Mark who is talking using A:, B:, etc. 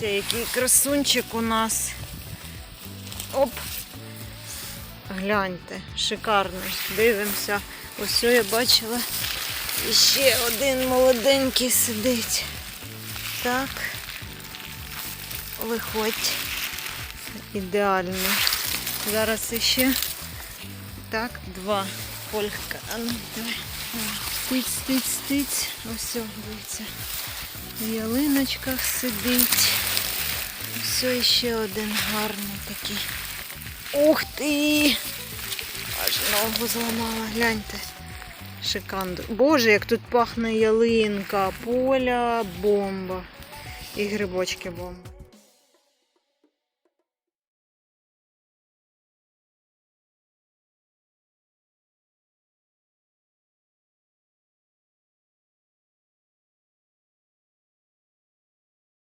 A: Це який красунчик у нас. Оп! Гляньте, шикарний. Дивимося. Ось я бачила. І ще один молоденький сидить. Так, виходь. Ідеально. Зараз іще так, два. Полька. А ну, давай. Стиць, стиць, стиць. Ось, дивіться. В ялиночках сидить. Ось ще один гарний такий. Ух ти! Аж ногу зламала, гляньте. Шиканду. Боже, як тут пахне ялинка, поля, бомба. І грибочки бомба.